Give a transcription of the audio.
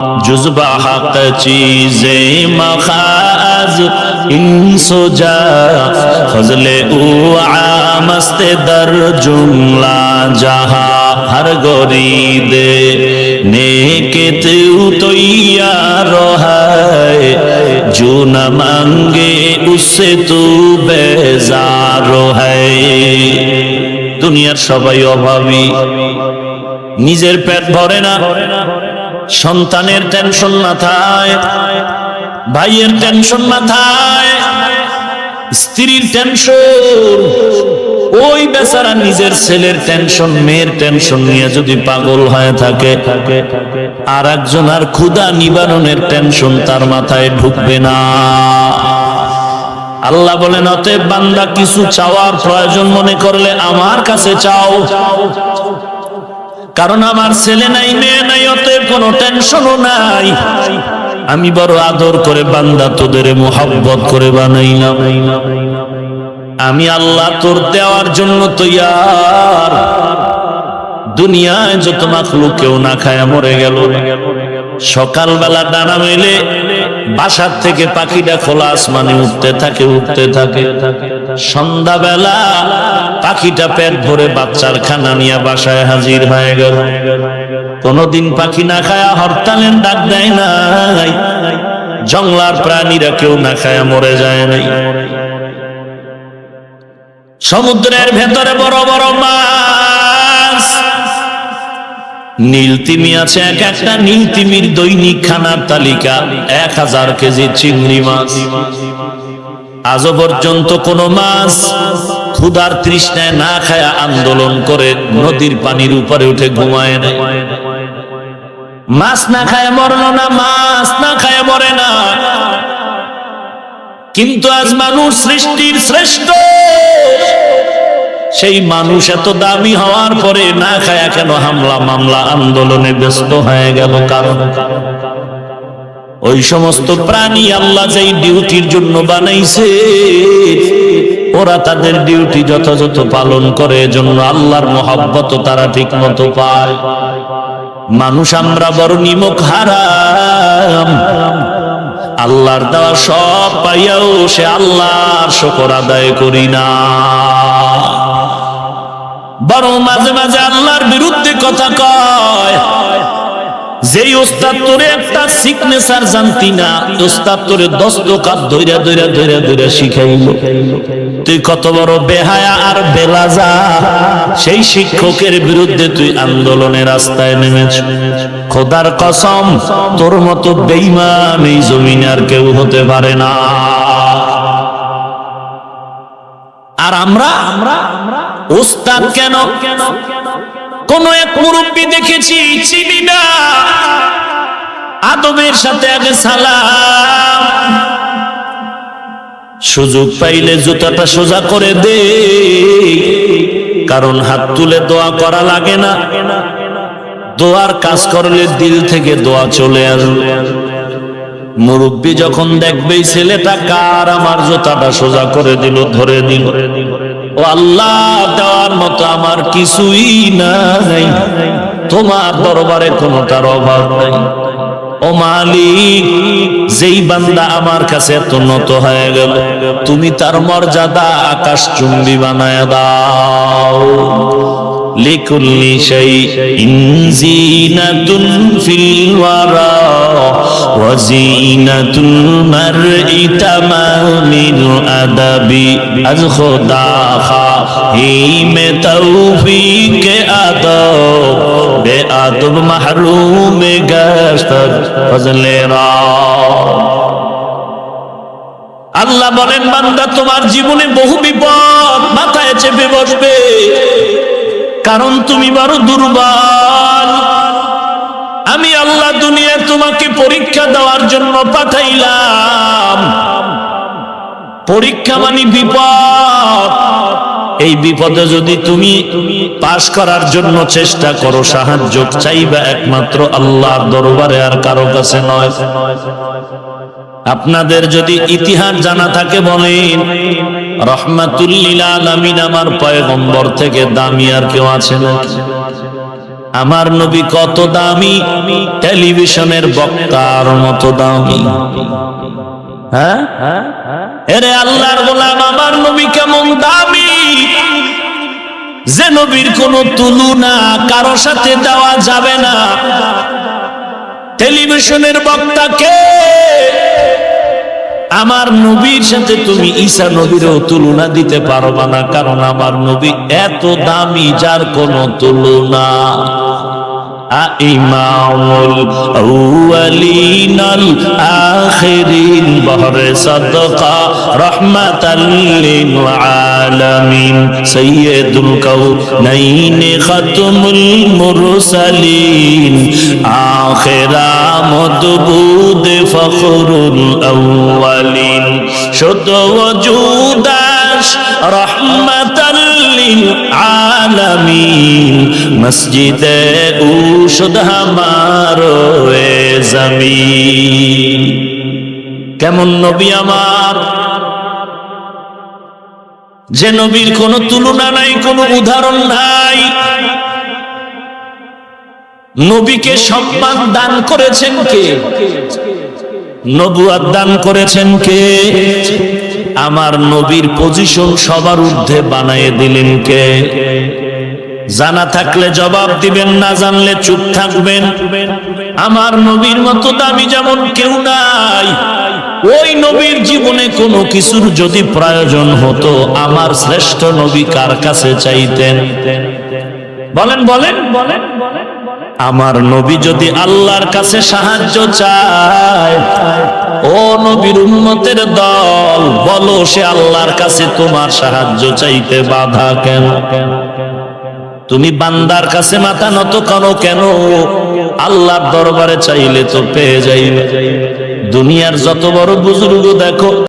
جزب حق چیز مخاز ان جا فضل او عامست در جملہ جہا ہر گوری دے نیکت او یا روحائے جو نہ مانگے اس سے تو بیزار ہے দুনিয়ার সবাই অভাবী নিজের পেট بھورے না সন্তানের টেনশন মাথায় ভাইয়ের টেনশন মাথায় স্ত্রীর টেনশন, ওই বেচারা নিজের ছেলের টেনশন, মেয়ের টেনশন নিয়ে যদি পাগল হয়ে থাকে আর একজন আর ক্ষুধা নিবারণের টেনশন তার মাথায় ঢুকবে না। আল্লাহ বলেন, অতএব বান্দা কিছু চাওয়ার প্রয়োজন মনে করলে আমার কাছে চাও। কারণ আমার ছেলে নাই, মেয়ে নাই, অতএব কোনো টেনশনও নাই। আমি বড় আদর করে বান্দা তোদের মোহাব্বত করে বানাইলাম। আমি আল্লাহ তোর দেওয়ার জন্য তৈয়ার। দুনিয়ায় যত মাখলু কেউ না খায় মরে গেল। সকালবেলা ডানা মেলে বাসার থেকে পাখিটা খোলা আসমানে উঠতে থাকে উঠতে থাকে। সন্ধ্যাবেলা পাখিটা পেট ভরে বাচ্চার খানা নিয়ে বাসায় হাজির হয়ে গেল। কোনদিন পাখি না খায়া হরতালের ডাক দেয় নাই। জংলার প্রাণীরা কেউ না খায়া মরে যায় নাই। সমুদ্রের ভেতরে বড় বড় মাছ। নীলতিমি আছে, এক একটা নীলতিমির দৈনিক খানার তালিকা। এক হাজার কেজি চিংড়ি মাছ। আজও পর্যন্ত কোন মাছ ক্ষুধার তৃষ্ণায় না খায় আন্দোলন করে নদীর পানির উপরে উঠে ঘুমায় না মাছ না খায় মরল না, মাছ না খায় মরে না। কিন্তু আজ মানুষ সৃষ্টির শ্রেষ্ঠ। সেই মানুষ এত দামি হওয়ার পরে না খায়া কেন হামলা মামলা আন্দোলনে ব্যস্ত হয়ে গেল কারণ? ওই সমস্ত প্রাণী আল্লাহ যেই ডিউটির জন্য বানাইছে, ওরা তাদের ডিউটি যথাযথ পালন করে, এজন্য আল্লাহর মহাব্বত তারা ঠিক মতো পায়। মানুষ আমরা বড় নিমক হারাম। আল্লাহর দেওয়া সব পাইয়াও সে আল্লাহর শকর আদায় করি না। বরং মাঝে মাঝে আল্লাহর বিরুদ্ধে কথা কয়। যেই ওস্তাদ তোরে একটা সিগনেচার জানতি না, ওস্তাদ তোরে দস্তকাত ধইরা ধইরা ধইরা ধইরা শিখাইল। তুই কত বড় বেহায়া আর বেলাজা, সেই শিক্ষকের বিরুদ্ধে তুই আন্দোলনের রাস্তায় নেমেছ। খোদার কসম, তোর মতো বেইমান এই জমিনে আর কেউ হতে পারে না। আর আমরা আমরা, ওস্তাদ কেন? কোন এক মুরব্বী দেখেছি, চিনি না। আদবের সাথে আগে সালাম। সুযোগ পাইলে জুতাটা সোজা করে দে, কারণ হাত তুলে দোয়া করা লাগে না। দোয়ার কাজ করলে দিল থেকে দোয়া চলে আসবে। মুরব্বী যখন দেখবে ছেলেটা কার, আমার জুতাটা সোজা করে দিল, ধরে দিল। ও আল্লাহ, দেওয়ার মতো আমার কিছুই নাই। তোমার দরবারে কোনো তার অভাব নাই। ও মালিক, যেই বান্দা আমার কাছে এত নত হয়ে গেল, তুমি তার মর্যাদা আকাশ চুম্বি বানায় দাও। লিকুল্লি সেই ইনজিনাতুন ফিল ওয়ারা। وزينة المرء تمام الأدب از خدا خواهیم توفیق ادب به ادب محروم گشت از فضل را আল্লাহ বলেন বান্দা তোমার জীবনে বহু বিপদ মাথায় চেপে বসবে কারণ তুমি বড় দুর্বল আমি আল্লাহ দুনিয়ায় তোমাকে পরীক্ষা দেওয়ার জন্য পাঠাইলাম। পরীক্ষা মানে বিপদ। এই বিপদে যদি তুমি পাশ করার জন্য চেষ্টা করো, সাহায্য চাইবা একমাত্র আল্লাহর দরবারে আর কারও কাছে নয়। আপনাদের যদি ইতিহাস জানা থাকে বলেন রহমাতুল্লিল আলামিন আমার পয়গম্বর থেকে দামি আর কেউ আছে না আমার নবী কত দামি? টেলিভিশনের বক্তার মতো দামি। হ্যাঁ? এরে আল্লাহর গোলাম, আমার নবী কেমন দামি? যে নবীর কোন তুলনা কারও সাথে দেওয়া যাবে না। টেলিভিশনের বক্তাকে আমার নবীর সাথে তুমি ঈশা নবীরও তুলনা দিতে পারবা না, কারণ আমার নবী এত দামি যার কোনো তুলনা ইমামুল আউয়ালিনাল আখিরিন বহরে সাদকা রাহমাতাল লিল আলামিন সাইয়্যিদুল কাউনাইন খাতমুল মুরসালিন আখিরা মদবুদ ফখরুল আউয়ালিন শুদ্ধ ওজুদাস মসজিদে কেমন নবী আমার? যে নবীর কোনো তুলনা নাই, কোনো উদাহরণ নাই। নবীকে সম্মান দান করেছেন কে? নবুয়াদ দান করেছেন কে? আমার নবীর পজিশন সবার ঊর্ধ্বে বানায় দিলেন কে? জানা থাকলে জবাব দিবেন, না জানলে চুপ থাকবেন। আমার নবীর মতো দামি যেমন কেউ নাই। ওই নবীর জীবনে কোনো কিছুর যদি প্রয়োজন হতো, আমার শ্রেষ্ঠ নবী কার কাছে চাইতেন? বলেন বলেন বলেন বলেন আমার নবী যদি আল্লাহর কাছে সাহায্য চায়, ও নবীর উন্মতের দল, বলো সে আল্লাহর কাছে তোমার সাহায্য চাইতে বাধা কেন? তুমি বান্দার কাছে মাথা নত করো কেন? আল্লাহর দরবারে চাইলে তো পেয়ে যাইবে। দুনিয়ার যত বড় বুজুর্গ দেখো।